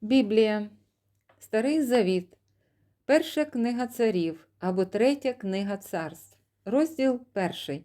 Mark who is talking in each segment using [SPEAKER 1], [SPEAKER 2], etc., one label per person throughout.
[SPEAKER 1] Біблія, Старий Завіт, Перша книга царів або Третя книга царств, розділ перший.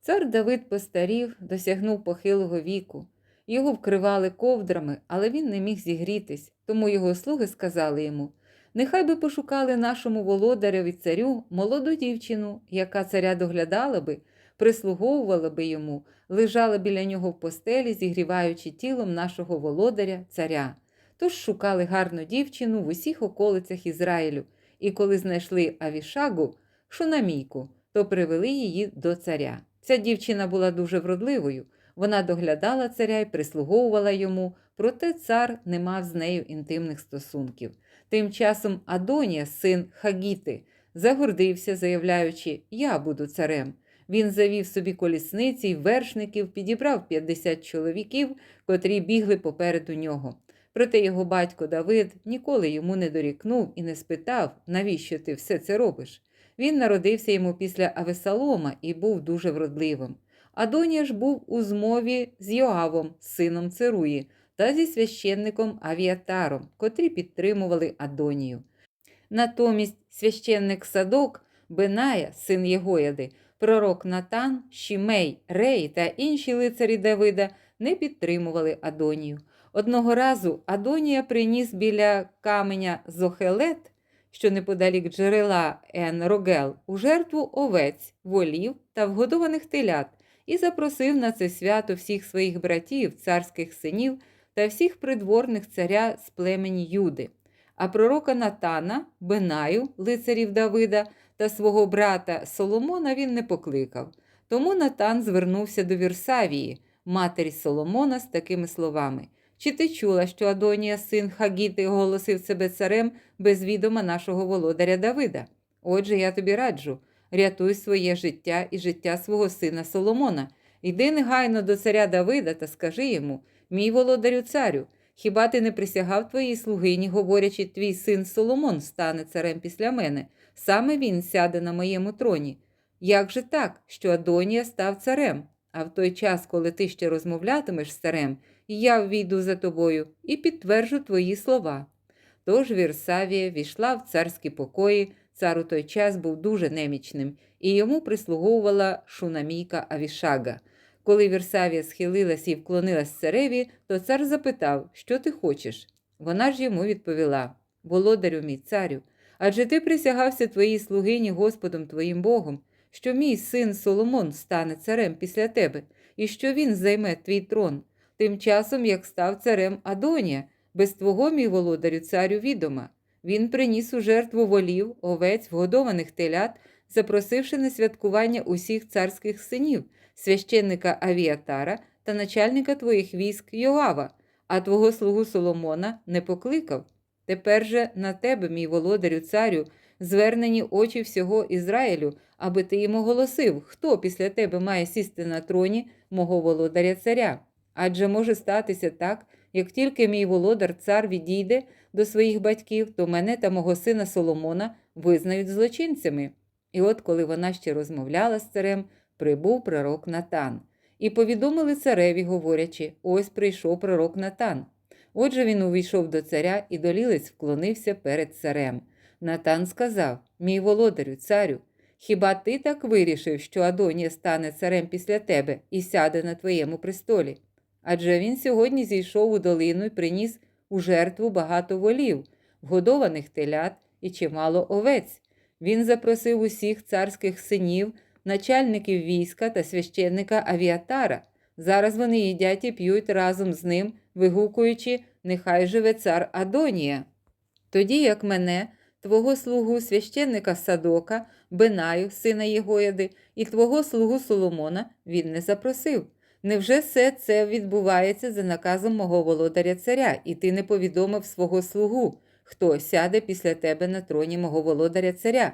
[SPEAKER 1] Цар Давид постарів, досягнув похилого віку. Його вкривали ковдрами, але він не міг зігрітись, тому його слуги сказали йому: Нехай би пошукали нашому володареві царю молоду дівчину, яка царя доглядала би, прислуговувала би йому, лежала біля нього в постелі, зігріваючи тілом нашого володаря, царя. Тож шукали гарну дівчину в усіх околицях Ізраїлю, і коли знайшли Авішагу, шунамійку, то привели її до царя. Ця дівчина була дуже вродливою. Вона доглядала царя і прислуговувала йому, проте цар не мав з нею інтимних стосунків. Тим часом Адонія, син Хагіти, загордився, заявляючи: Я буду царем. Він завів собі колісниці й вершників, підібрав 50 чоловіків, котрі бігли попереду нього. Проте його батько Давид ніколи йому не дорікнув і не спитав, навіщо ти все це робиш. Він народився йому після Авесалома і був дуже вродливим. Адонія ж був у змові з Йоавом, сином Церуї, та зі священником Авіатаром, котрі підтримували Адонію. Натомість священник Садок, Беная, син Єгояди, пророк Натан, Шімей, Рей та інші лицарі Давида не підтримували Адонію. Одного разу Адонія приніс біля каменя Зохелет, що неподалік джерела Ен Рогел, у жертву овець, волів та вгодованих телят, і запросив на це свято всіх своїх братів, царських синів та всіх придворних царя з племені Юди. А пророка Натана, Бенаю, лицарів Давида та свого брата Соломона він не покликав. Тому Натан звернувся до Вірсавії, матері Соломона, з такими словами. Чи ти чула, що Адонія, син Хагіти, оголосив себе царем без відома нашого володаря Давида? Отже, я тобі раджу рятуй своє життя і життя свого сина Соломона. Йди негайно до царя Давида та скажи йому: мій володарю царю, хіба ти не присягав твоїй слугині, говорячи, твій син Соломон стане царем після мене, саме він сяде на моєму троні. Як же так, що Адонія став царем? А в той час, коли ти ще розмовлятимеш з царем, я ввійду за тобою і підтверджу твої слова. Тож Вірсавія війшла в царські покої, цар у той час був дуже немічним, і йому прислуговувала шунамійка Авішага. Коли Вірсавія схилилась і вклонилась цареві, то цар запитав, що ти хочеш. Вона ж йому відповіла: Володарю мій царю, адже ти присягався твоїй слугині Господом твоїм Богом, що мій син Соломон стане царем після тебе, і що він займе твій трон. Тим часом, як став царем Адонія, без твого, мій володарю, царю відома. Він приніс у жертву волів, овець, вгодованих телят, запросивши на святкування усіх царських синів, священника Авіатара та начальника твоїх військ Йоава, а твого слугу Соломона не покликав. Тепер же на тебе, мій володарю, царю, звернені очі всього Ізраїлю, аби ти їм оголосив, хто після тебе має сісти на троні мого володаря царя. Адже може статися так, як тільки мій володар цар відійде до своїх батьків, то мене та мого сина Соломона визнають злочинцями. І от, коли вона ще розмовляла з царем, прибув пророк Натан. І повідомили цареві, говорячи: ось прийшов пророк Натан. Отже, він увійшов до царя і долілець вклонився перед царем. Натан сказав: Мій володарю, царю, хіба ти так вирішив, що Адонія стане царем після тебе і сяде на твоєму престолі? Адже він сьогодні зійшов у долину і приніс у жертву багато волів, вгодованих телят і чимало овець. Він запросив усіх царських синів, начальників війська та священника Авіатара. Зараз вони їдять і п'ють разом з ним, вигукуючи Нехай живе цар Адонія. Тоді як мене, твого слугу священника Садока, Бенаю, сина Єгояди, і твого слугу Соломона він не запросив. Невже все це відбувається за наказом мого володаря царя, і ти не повідомив свого слугу, хто сяде після тебе на троні мого володаря царя?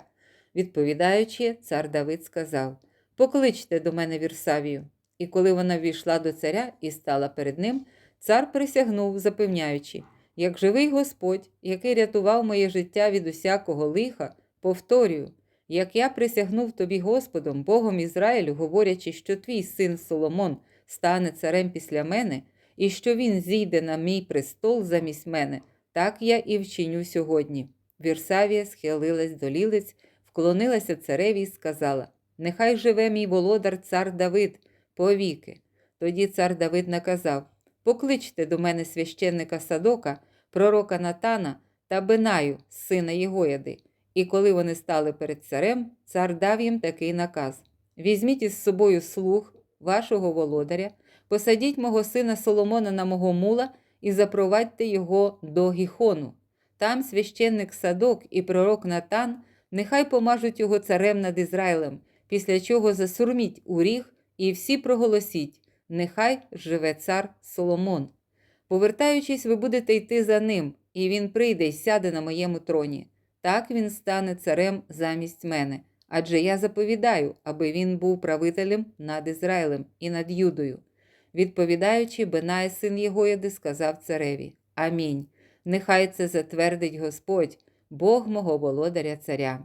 [SPEAKER 1] Відповідаючи, цар Давид сказав: Покличте до мене Вірсавію. І коли вона війшла до царя і стала перед ним, цар присягнув, запевняючи, як живий Господь, який рятував моє життя від усякого лиха, повторюю, як я присягнув тобі Господом, Богом Ізраїлю, говорячи, що твій син Соломон стане царем після мене, і що він зійде на мій престол замість мене, так я і вчиню сьогодні. Вірсавія схилилась до лілиць, вклонилася цареві і сказала: Нехай живе мій володар цар Давид повіки. Тоді цар Давид наказав: Покличте до мене священника Садока, пророка Натана та Бенаю, сина Єгояди. І коли вони стали перед царем, цар дав їм такий наказ: Візьміть із собою слуг вашого володаря, посадіть мого сина Соломона на мого мула і запровадьте його до Гіхону. Там священник Садок і пророк Натан нехай помажуть його царем над Ізраїлем, після чого засурміть у ріг і всі проголосіть: Нехай живе цар Соломон. Повертаючись, ви будете йти за ним, і він прийде й сяде на моєму троні. Так він стане царем замість мене. Адже я заповідаю, аби він був правителем над Ізраїлем і над Юдою. Відповідаючи, Бенай, син Єгояди, сказав цареві: Амінь. Нехай це затвердить Господь, Бог мого володаря царя.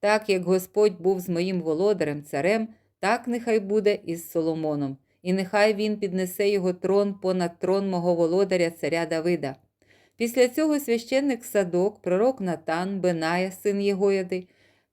[SPEAKER 1] Так як Господь був з моїм володарем царем, так нехай буде із Соломоном, і нехай він піднесе його трон понад трон мого володаря царя Давида. Після цього священник Садок, пророк Натан, Беная, син Єгояди,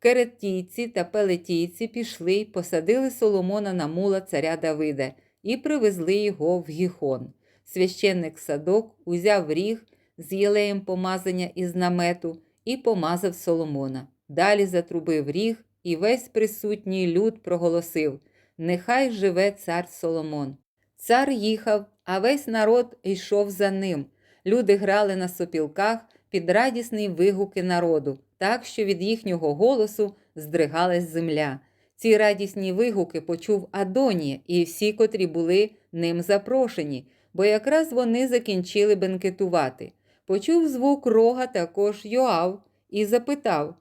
[SPEAKER 1] керетійці та пелетійці пішли й посадили Соломона на мула царя Давида і привезли його в Гіхон. Священник Садок узяв ріг з єлеєм помазання із намету і помазав Соломона. Далі затрубив ріг, і весь присутній люд проголосив: Нехай живе цар Соломон. Цар їхав, а весь народ йшов за ним. Люди грали на сопілках під радісні вигуки народу, так що від їхнього голосу здригалась земля. Ці радісні вигуки почув Адонія і всі, котрі були ним запрошені, бо якраз вони закінчили бенкетувати. Почув звук рога також Йоав і запитав,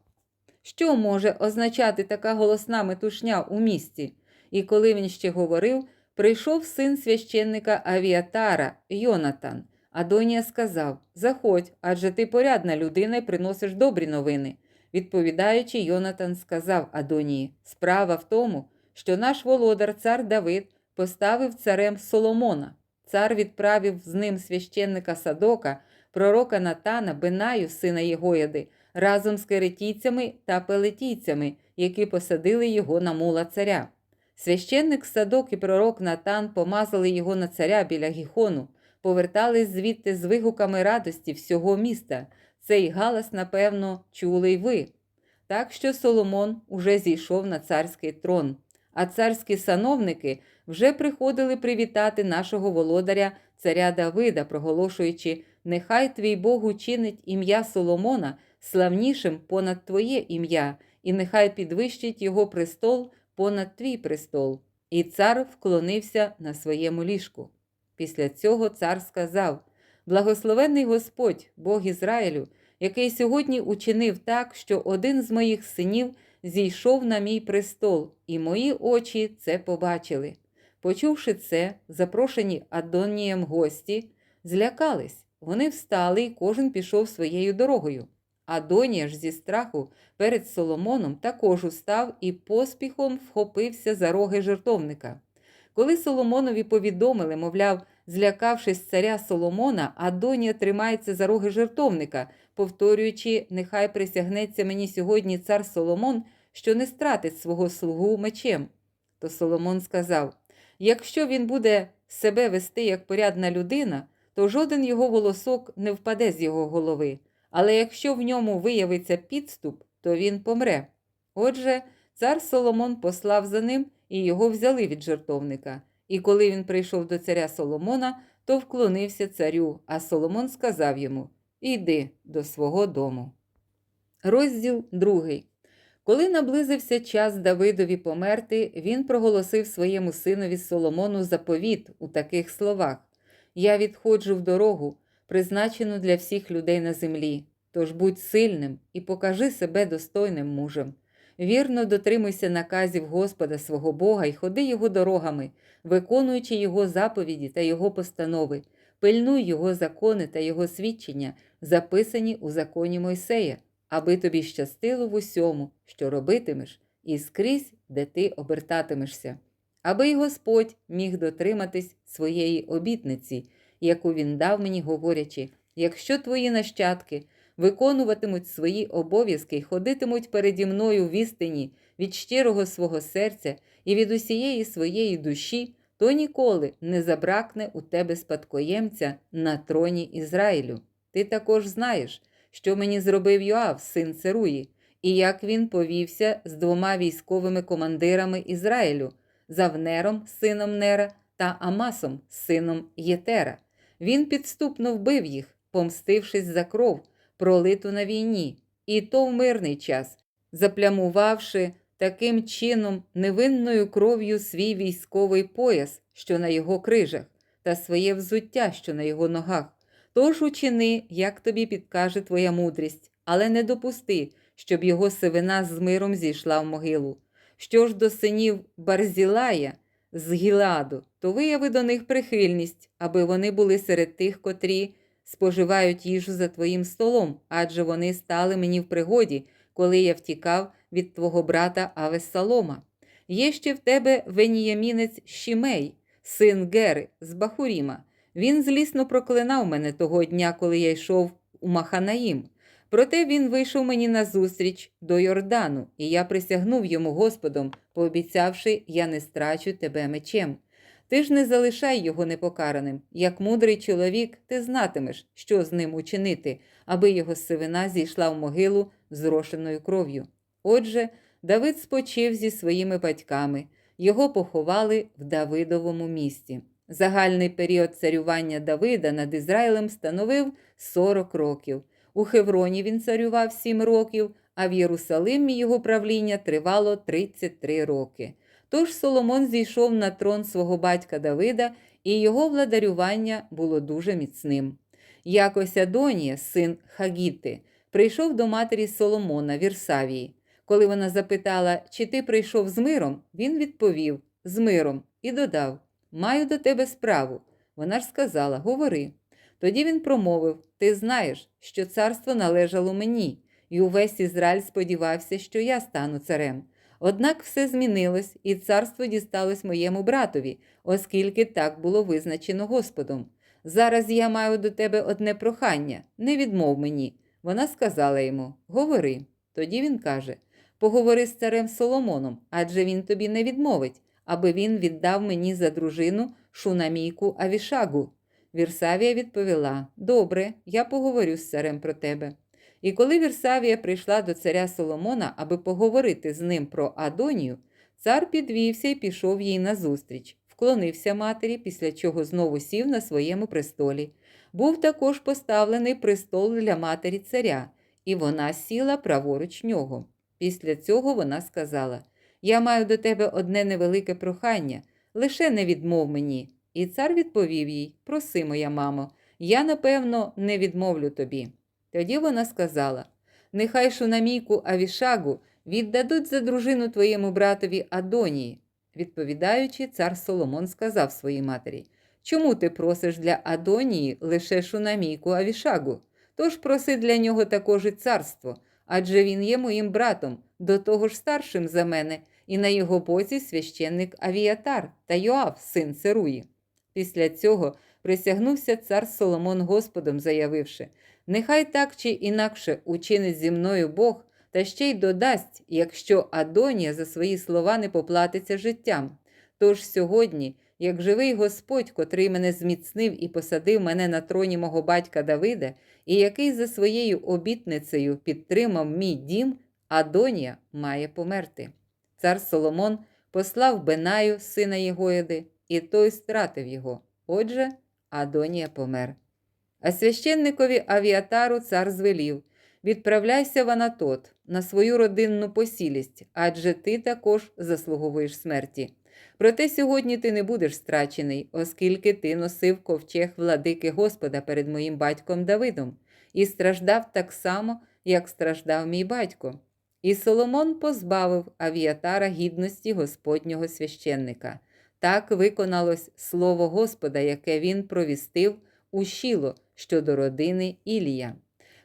[SPEAKER 1] що може означати така голосна метушня у місті? І коли він ще говорив, прийшов син священника Авіатара, Йонатан. Адонія сказав: Заходь, адже ти порядна людина і приносиш добрі новини. Відповідаючи, Йонатан сказав Адонії: Справа в тому, що наш володар, цар Давид, поставив царем Соломона. Цар відправив з ним священника Садока, пророка Натана, Бенаю, сина Єгояди, разом з керетійцями та пелетійцями, які посадили його на мула царя. Священник Садок і пророк Натан помазали його на царя біля гіхону, повертались звідти з вигуками радості всього міста. Цей галас, напевно, чули й ви. Так що Соломон уже зійшов на царський трон, а царські сановники вже приходили привітати нашого володаря, царя Давида, проголошуючи: Нехай твій Бог учинить ім'я Соломона славнішим понад твоє ім'я, і нехай підвищить його престол понад твій престол. І цар вклонився на своєму ліжку. Після цього цар сказав: Благословенний Господь, Бог Ізраїлю, який сьогодні учинив так, що один з моїх синів зійшов на мій престол, і мої очі це побачили. Почувши це, запрошені Адонієм гості, злякались. Вони встали, і кожен пішов своєю дорогою. Адонія ж зі страху перед Соломоном також устав і поспіхом вхопився за роги жертовника. Коли Соломонові повідомили, мовляв, злякавшись царя Соломона, Адонія тримається за роги жертовника, повторюючи, нехай присягнеться мені сьогодні цар Соломон, що не стратить свого слугу мечем. То Соломон сказав: якщо він буде себе вести як порядна людина, то жоден його волосок не впаде з його голови. Але якщо в ньому виявиться підступ, то він помре. Отже, цар Соломон послав за ним і його взяли від жертовника. І коли він прийшов до царя Соломона, то вклонився царю, а Соломон сказав йому: Іди до свого дому. Розділ другий. Коли наблизився час Давидові померти, він проголосив своєму синові Соломону заповіт у таких словах: Я відходжу в дорогу, призначену для всіх людей на землі. Тож будь сильним і покажи себе достойним мужем. Вірно дотримуйся наказів Господа свого Бога і ходи його дорогами, виконуючи його заповіді та його постанови, пильнуй його закони та його свідчення, записані у законі Мойсея, аби тобі щастило в усьому, що робитимеш, і скрізь, де ти обертатимешся, аби й Господь міг дотриматись своєї обітниці, яку він дав мені, говорячи: якщо твої нащадки виконуватимуть свої обов'язки й ходитимуть переді мною в істині від щирого свого серця і від усієї своєї душі, то ніколи не забракне у тебе спадкоємця на троні Ізраїлю. Ти також знаєш, що мені зробив Йоав, син Церуї, і як він повівся з двома військовими командирами Ізраїлю, Завнером, сином Нера, та Амасом, сином Єтера. Він підступно вбив їх, помстившись за кров, пролиту на війні, і то в мирний час, заплямувавши таким чином невинною кров'ю свій військовий пояс, що на його крижах, та своє взуття, що на його ногах. Тож учини, як тобі підкаже твоя мудрість, але не допусти, щоб його сивина з миром зійшла в могилу. Що ж до синів Барзілая з Гіладу, то вияви до них прихильність, аби вони були серед тих, котрі споживають їжу за твоїм столом, адже вони стали мені в пригоді, коли я втікав від твого брата Авесалома. Є ще в тебе веніямінець Шімей, син Гери з Бахуріма. Він злісно проклинав мене того дня, коли я йшов у Маханаїм. Проте він вийшов мені назустріч до Йордану, і я присягнув йому Господом, пообіцявши, я не страчу тебе мечем. Ти ж не залишай його непокараним. Як мудрий чоловік, ти знатимеш, що з ним учинити, аби його сивина зійшла в могилу зрошеною кров'ю. Отже, Давид спочив зі своїми батьками, його поховали в Давидовому місті. Загальний період царювання Давида над Ізраїлем становив 40 років. У Хевроні він царював 7 років, а в Єрусалимі його правління тривало 33 роки. Тож Соломон зійшов на трон свого батька Давида, і його владарювання було дуже міцним. Якось Адонія, син Хагіти, прийшов до матері Соломона Вірсавії. Коли вона запитала, чи ти прийшов з миром, він відповів з миром і додав: Маю до тебе справу. Вона ж сказала: Говори. Тоді він промовив: Ти знаєш, що царство належало мені, і увесь Ізраїль сподівався, що я стану царем. Однак все змінилось, і царство дісталось моєму братові, оскільки так було визначено Господом. Зараз я маю до тебе одне прохання, не відмов мені. Вона сказала йому: Говори. Тоді він каже: Поговори з царем Соломоном, адже він тобі не відмовить, аби він віддав мені за дружину шунамійку Авішагу. Вірсавія відповіла: Добре, я поговорю з царем про тебе. І коли Вірсавія прийшла до царя Соломона, аби поговорити з ним про Адонію, цар підвівся і пішов їй назустріч, вклонився матері, після чого знову сів на своєму престолі. Був також поставлений престол для матері царя, і вона сіла праворуч нього. Після цього вона сказала: Я маю до тебе одне невелике прохання, лише не відмов мені. І цар відповів їй: Проси, моя мамо, я, напевно, не відмовлю тобі. Тоді вона сказала: Нехай шунамійку Авішагу віддадуть за дружину твоєму братові Адонії. Відповідаючи, цар Соломон сказав своїй матері: Чому ти просиш для Адонії лише шунамійку Авішагу? Тож проси для нього також і царство, адже він є моїм братом, до того ж старшим за мене, і на його боці священник Авіатар та Йоав, син Церуї. Після цього присягнувся цар Соломон Господом, заявивши: Нехай так чи інакше учинить зі мною Бог, та ще й додасть, якщо Адонія за свої слова не поплатиться життям. Тож сьогодні, як живий Господь, котрий мене зміцнив і посадив мене на троні мого батька Давида, і який за своєю обітницею підтримав мій дім, Адонія має померти. Цар Соломон послав Бенаю, сина Єгоїди, і той стратив його. Отже, Адонія помер. А священникові авіатару цар звелів відправляйся в Анатот на свою родинну посілість, адже ти також заслуговуєш смерті. Проте сьогодні ти не будеш страчений, оскільки ти носив ковчег владики Господа перед моїм батьком Давидом, і страждав так само, як страждав мій батько. І Соломон позбавив авіатара гідності Господнього священника. Так виконалось слово Господа, яке він провістив у Шіло щодо родини Ілія.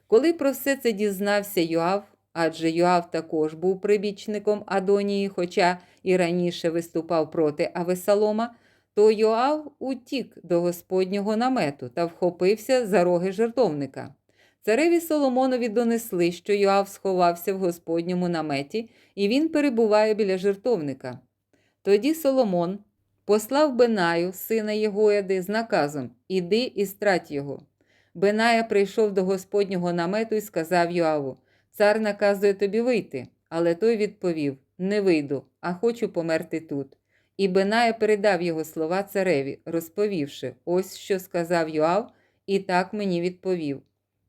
[SPEAKER 1] Коли про все це дізнався Йоав, адже Йоав також був прибічником Адонії, хоча і раніше виступав проти Авесалома, то Йоав утік до Господнього намету та вхопився за роги жертовника. Цареві Соломонові донесли, що Йоав сховався в Господньому наметі, і він перебуває біля жертовника. Тоді Соломон послав Бенаю, сина Єгояди, з наказом Іди і страť його. Беная прийшов до Господнього намету і сказав Йоаву: Цар наказує тобі вийти. Але той відповів: Не вийду, а хочу померти тут. І Беная передав його слова цареві, розповівши: Ось що сказав Йоав, і так мені відповів.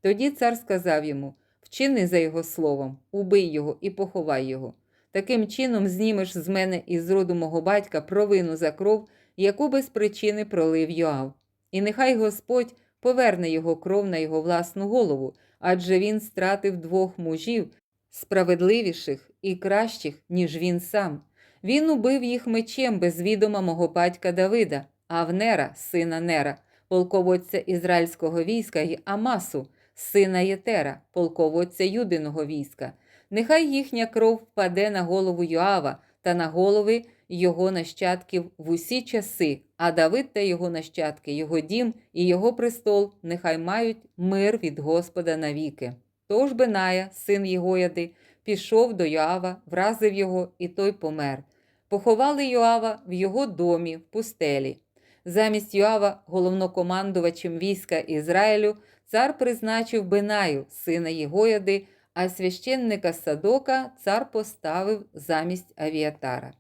[SPEAKER 1] Тоді цар сказав йому: Вчини за його словом, убий його і поховай його. Таким чином знімеш з мене і з роду мого батька провину за кров, яку без причини пролив Йоав. І нехай Господь поверне його кров на його власну голову, адже він стратив двох мужів, справедливіших і кращих, ніж він сам. Він убив їх мечем без відома мого батька Давида, Авнера, сина Нера, полководця ізраїльського війська, й Амасу, сина Єтера, полководця Юдиного війська. Нехай їхня кров впаде на голову Йоава та на голови його нащадків в усі часи, а Давид та його нащадки, його дім і його престол нехай мають мир від Господа навіки. Тож Беная, син Єгояди, пішов до Йоава, вразив його, і той помер. Поховали Йоава в його домі в пустелі. Замість Йоава, головнокомандувачем війська Ізраїлю, цар призначив Бенаю, сина Єгояди, а священника Садока цар поставив замість Авіатара.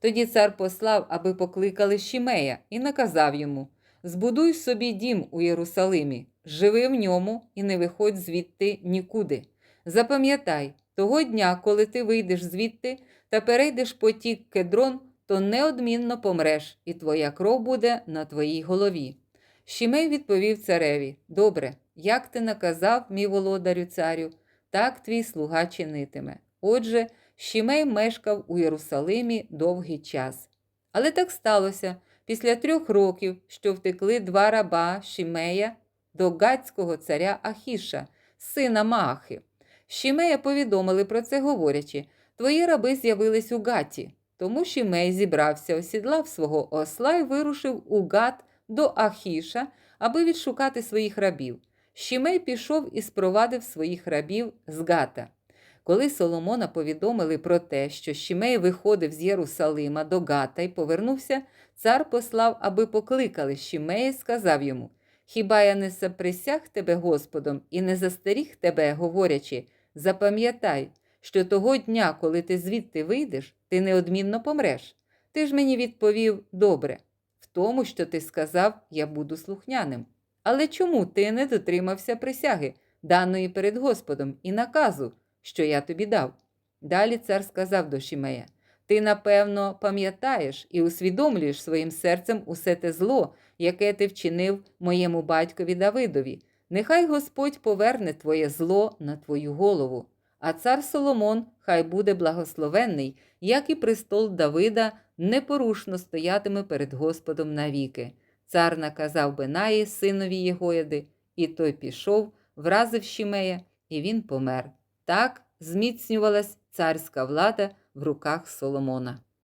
[SPEAKER 1] Тоді цар послав, аби покликали Шімея, і наказав йому: Збудуй собі дім у Єрусалимі, живи в ньому і не виходь звідти нікуди. Запам'ятай, того дня, коли ти вийдеш звідти та перейдеш потік кедрон, то неодмінно помреш, і твоя кров буде на твоїй голові. Шімей відповів цареві: Добре, як ти наказав, мій володарю царю, так твій слуга чинитиме. Отже, Шімей мешкав у Єрусалимі довгий час. Але так сталося після трьох років, що втекли два раба Шімея до гатського царя Ахіша, сина Маахи. Шімея повідомили про це, говорячи: Твої раби з'явились у Гаті. Тому Шімей зібрався, осідлав свого осла і вирушив у Гат до Ахіша, аби відшукати своїх рабів. Шімей пішов і спровадив своїх рабів з Гата. Коли Соломона повідомили про те, що Шімей виходив з Єрусалима до Гата і повернувся, цар послав, аби покликали Шімея і сказав йому: Хіба я не заприсяг тебе Господом і не застеріг тебе, говорячи, запам'ятай, що того дня, коли ти звідти вийдеш, ти неодмінно помреш. Ти ж мені відповів добре, в тому, що ти сказав, я буду слухняним. Але чому ти не дотримався присяги, даної перед Господом, і наказу, що я тобі дав? Далі цар сказав до Шімея: Ти, напевно, пам'ятаєш і усвідомлюєш своїм серцем усе те зло, яке ти вчинив моєму батькові Давидові. Нехай Господь поверне твоє зло на твою голову. А цар Соломон хай буде благословенний, як і престол Давида непорушно стоятиме перед Господом навіки. Цар наказав Бенаї, синові Єгояди, і той пішов, вразив Шімея, і він помер. Так зміцнювалась царська влада в руках Соломона.